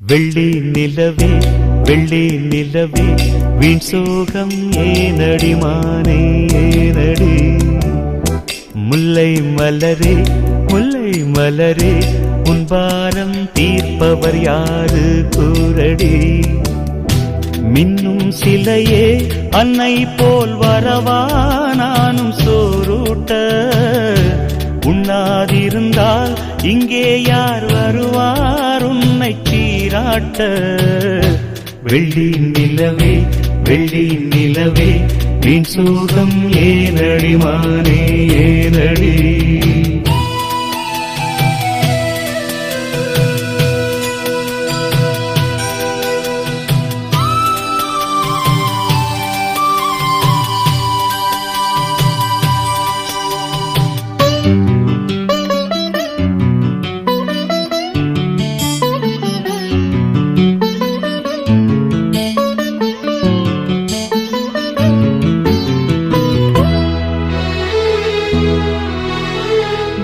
வெள்ளி நிலவே வெள்ளி நிலவே வீண் சோகம் ஏனடி மானே ஏனடி? முல்லை மலரே முல்லை மலரே உன்பாரம் தீர்ப்பவர் யாரு கூரடி மின்னும் சிலையே அன்னை போல் வரவா நானும் சோரூட்ட. உண்ணாதிருந்தால் இங்கே யார் வருவார் காட்ட வெள்ளி நிலவே வெள்ளி நிலவே வீண் சோகம் ஏனடி மானே ஏனடி?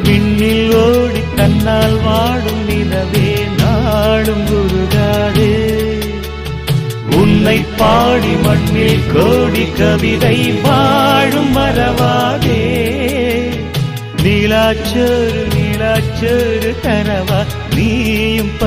விண்ணில் ஓடி தன்னால் வாடும் நிலவே நாடும் குருகாடு உன்னை பாடி மண்ணில் கோடி கவிதை வாழும் மறவாதே. நீலாச்சோறு நீலாச்சோறு தரவா நீயும் பசியா